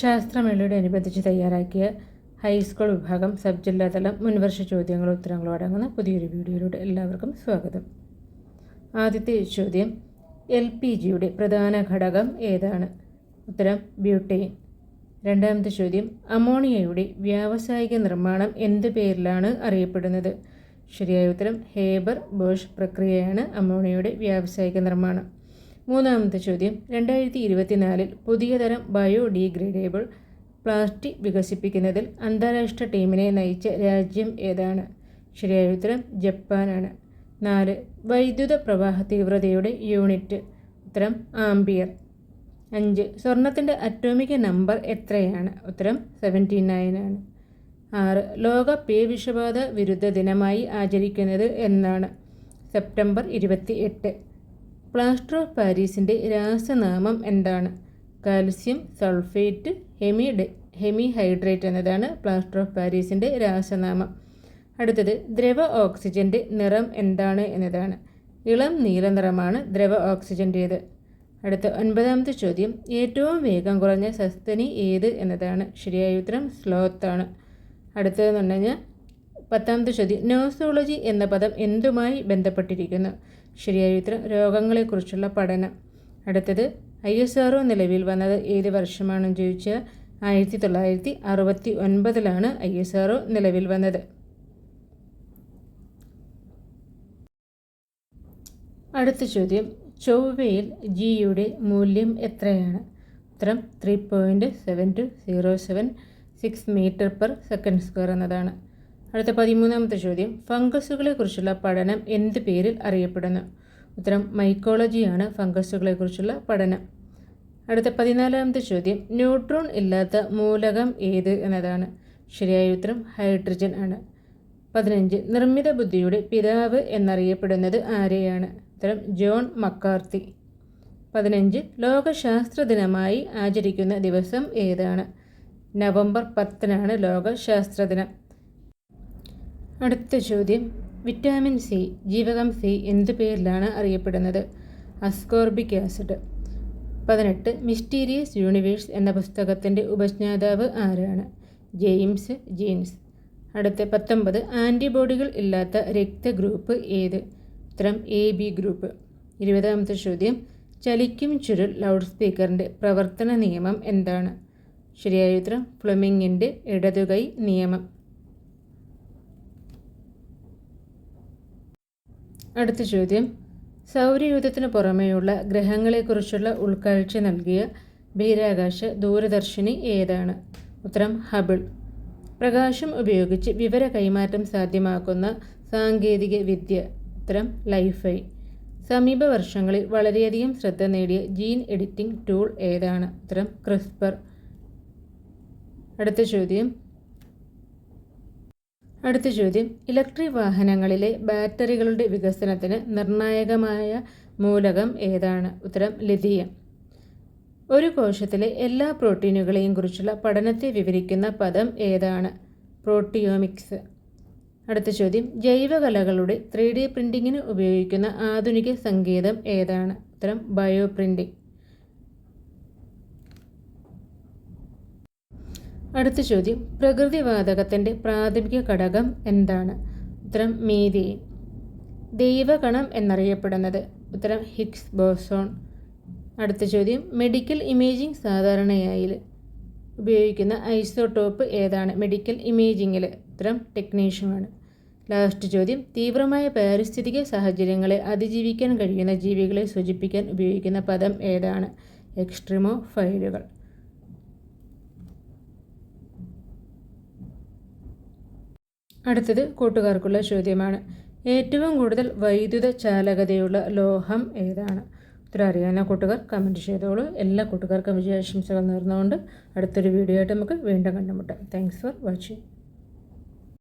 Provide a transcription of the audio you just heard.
ശാസ്ത്രമേളയോട് അനുബന്ധിച്ച് തയ്യാറാക്കിയ ഹൈസ്കൂൾ വിഭാഗം സബ് ജില്ലാതലം മുൻവർഷ ചോദ്യങ്ങളും ഉത്തരങ്ങളും അടങ്ങുന്ന പുതിയൊരു വീഡിയോയിലൂടെ എല്ലാവർക്കും സ്വാഗതം. ആദ്യത്തെ ചോദ്യം എൽ പി ജിയുടെ പ്രധാന ഘടകം ഏതാണ്? ഉത്തരം ബ്യൂട്ടെയിൻ രണ്ടാമത്തെ ചോദ്യം അമോണിയയുടെ വ്യാവസായിക നിർമ്മാണം എന്ത് പേരിലാണ് അറിയപ്പെടുന്നത്? ശരിയായ ഉത്തരം ഹേബർ ബോഷ് പ്രക്രിയയാണ് അമോണിയയുടെ വ്യാവസായിക നിർമ്മാണം. മൂന്നാമത്തെ ചോദ്യം. രണ്ടായിരത്തി ഇരുപത്തിനാലിൽ പുതിയ തരം ബയോഡീഗ്രേഡേബിൾ പ്ലാസ്റ്റിക് വികസിപ്പിക്കുന്നതിൽ അന്താരാഷ്ട്ര ടീമിനെ നയിച്ച രാജ്യം ഏതാണ്? ശരിയായ ഉത്തരം ജപ്പാനാണ്. നാല് വൈദ്യുത പ്രവാഹ തീവ്രതയുടെ യൂണിറ്റ്. ഉത്തരം ആംബിയർ അഞ്ച് സ്വർണത്തിന്റെ അറ്റോമിക നമ്പർ എത്രയാണ്? ഉത്തരം സെവന്റി നയൻ ആണ് ആറ് ലോക പേ വിഷബാധ വിരുദ്ധ ദിനമായി ആചരിക്കുന്നത് എന്നാണ്. സെപ്റ്റംബർ ഇരുപത്തി എട്ട് പ്ലാസ്റ്റർ ഓഫ് പാരീസിന്റെ രാസനാമം എന്താണ്? Calcium sulphate hemi hemi hydrate എന്നതാണ് പ്ലാസ്റ്റർ ഓഫ് പാരീസിന്റെ രാസനാമം. അടുത്തത് ദ്രവ ഓക്സിജന്റെ നിറം എന്താണ് എന്നതാണ്. ഇളം നീല നിറമാണ് ദ്രവ ഓക്സിജന്റേത് അടുത്ത ഒൻപതാമത്തെ ചോദ്യം ഏറ്റവും വേഗം കുറഞ്ഞ സസ്തനി ഏത് എന്നതാണ്. ശരിയായ ഉത്തരം സ്ലോത്താണ്. അടുത്തതെന്ന് പറഞ്ഞു കഴിഞ്ഞാൽ പത്താമത്തെ ചോദ്യം നോസോളജി എന്ന പദം എന്തുമായി ബന്ധപ്പെട്ടിരിക്കുന്നു? ശരിയായ ഉത്തരം രോഗങ്ങളെക്കുറിച്ചുള്ള പഠനം അടുത്തത്. ഐ എസ് ആർ നിലവിൽ വന്നത് ഏത് വർഷമാണെന്ന് ചോദിച്ചാൽ ആയിരത്തി തൊള്ളായിരത്തി അറുപത്തി ഒൻപതിലാണ് ഐ എസ് ആർ നിലവിൽ വന്നത്. അടുത്ത ചോദ്യം. ചൊവ്വയിൽ ജിയുടെ മൂല്യം എത്രയാണ്? ഉത്തരം three point seven two zero seven six metre per second square എന്നതാണ്. അടുത്ത പതിമൂന്നാമത്തെ ചോദ്യം. ഫംഗസുകളെക്കുറിച്ചുള്ള പഠനം എന്ത് പേരിൽ അറിയപ്പെടുന്നു? ഉത്തരം മൈക്കോളജിയാണ് ഫംഗസുകളെക്കുറിച്ചുള്ള പഠനം. അടുത്ത പതിനാലാമത്തെ ചോദ്യം. ന്യൂട്രോൺ ഇല്ലാത്ത മൂലകം ഏത് എന്നതാണ്. ശരിയായ ഉത്തരം ഹൈഡ്രജൻ ആണ്. പതിനഞ്ച്. നിർമ്മിത ബുദ്ധിയുടെ പിതാവ് എന്നറിയപ്പെടുന്നത് ആരെയാണ്? ഉത്തരം ജോൺ മക്കാർത്തി. പതിനഞ്ച്. ലോകശാസ്ത്ര ദിനമായി ആചരിക്കുന്ന ദിവസം ഏതാണ്? നവംബർ പത്തിനാണ് ലോക ശാസ്ത്ര ദിനം. അടുത്ത ചോദ്യം. വിറ്റാമിൻ സി ജീവകം സി എന്ത് പേരിലാണ് അറിയപ്പെടുന്നത്? Ascorbic acid. പതിനെട്ട്. മിസ്റ്റീരിയസ് യൂണിവേഴ്സ് എന്ന പുസ്തകത്തിന്റെ ഉപജ്ഞാതാവ് ആരാണ്? James Jeans. അടുത്ത പത്തൊമ്പത്. ആന്റിബോഡികൾ ഇല്ലാത്ത രക്തഗ്രൂപ്പ് ഏത്? ഉത്തരം എ ബി ഗ്രൂപ്പ്. ഇരുപതാമത്തെ ചോദ്യം. ചലിക്കും ചുരുൾ ലൗഡ് സ്പീക്കറിന്റെ പ്രവർത്തന നിയമം എന്താണ്? ശരിയായ ഉത്തരം ഫ്ലമിങ്ങിന്റെ ഇടതുകൈ നിയമം. അടുത്ത ചോദ്യം. സൗരയൂഥത്തിന് പുറമെയുള്ള ഗ്രഹങ്ങളെക്കുറിച്ചുള്ള ഉൾക്കാഴ്ച നൽകിയ ബഹിരാകാശ ദൂരദർശിനി ഏതാണ്? ഉത്തരം ഹബിൾ. പ്രകാശം ഉപയോഗിച്ച് വിവര കൈമാറ്റം സാധ്യമാക്കുന്ന സാങ്കേതിക വിദ്യ. ഉത്തരം ലൈഫൈ. സമീപ വർഷങ്ങളിൽ വളരെയധികം ശ്രദ്ധ നേടിയ ജീൻ എഡിറ്റിംഗ് ടൂൾ ഏതാണ്? ഉത്തരം ക്രിസ്പർ. അടുത്ത ചോദ്യം. അടുത്ത ചോദ്യം. ഇലക്ട്രിക് വാഹനങ്ങളിലെ ബാറ്ററികളുടെ വികസനത്തിന് നിർണായകമായ മൂലകം ഏതാണ്? ഉത്തരം ലിഥിയം. ഒരു കോശത്തിലെ എല്ലാ പ്രോട്ടീനുകളെയും കുറിച്ചുള്ള പഠനത്തെ വിവരിക്കുന്ന പദം ഏതാണ്? പ്രോട്ടിയോമിക്സ്. അടുത്ത ചോദ്യം. ജൈവകലകളുടെ ത്രീ ഡി പ്രിന്റിങ്ങിന് ഉപയോഗിക്കുന്ന ആധുനിക സങ്കേതം ഏതാണ്? ഉത്തരം ബയോ പ്രിന്റിംഗ് അടുത്ത ചോദ്യം പ്രകൃതിവാതകത്തിന്റെ പ്രാഥമിക ഘടകം എന്താണ്? ഉത്തരം മീഥെയിൻ ദൈവഗണം എന്നറിയപ്പെടുന്നത്. ഉത്തരം ഹിക്സ് ബോസോൺ. അടുത്ത ചോദ്യം മെഡിക്കൽ ഇമേജിംഗ് സാധാരണയായി ഉപയോഗിക്കുന്ന ഐസോടോപ്പ് ഏതാണ്? മെഡിക്കൽ ഇമേജിങ്ങിൽ ഉത്തരം ടെക്നീഷ്യമാണ് ലാസ്റ്റ് ചോദ്യം തീവ്രമായ പാരിസ്ഥിതിക സാഹചര്യങ്ങളെ അതിജീവിക്കാൻ കഴിയുന്ന ജീവികളെ സൂചിപ്പിക്കാൻ ഉപയോഗിക്കുന്ന പദം ഏതാണ്? എക്സ്ട്രീമോ ഫൈലുകൾ അടുത്തത് കൂട്ടുകാർക്കുള്ള ചോദ്യമാണ്. ഏറ്റവും കൂടുതൽ വൈദ്യുത ചാലകതയുള്ള ലോഹം ഏതാണ്? ഉത്തരം അറിയാവുന്ന കൂട്ടുകാർ കമന്റ് ചെയ്തോളൂ. എല്ലാ കൂട്ടുകാർക്കും വിജയാശംസകൾ നേർന്നുകൊണ്ട് അടുത്തൊരു വീഡിയോ ആയിട്ട് നമുക്ക് വീണ്ടും കണ്ടുമുട്ടാം. Thanks for watching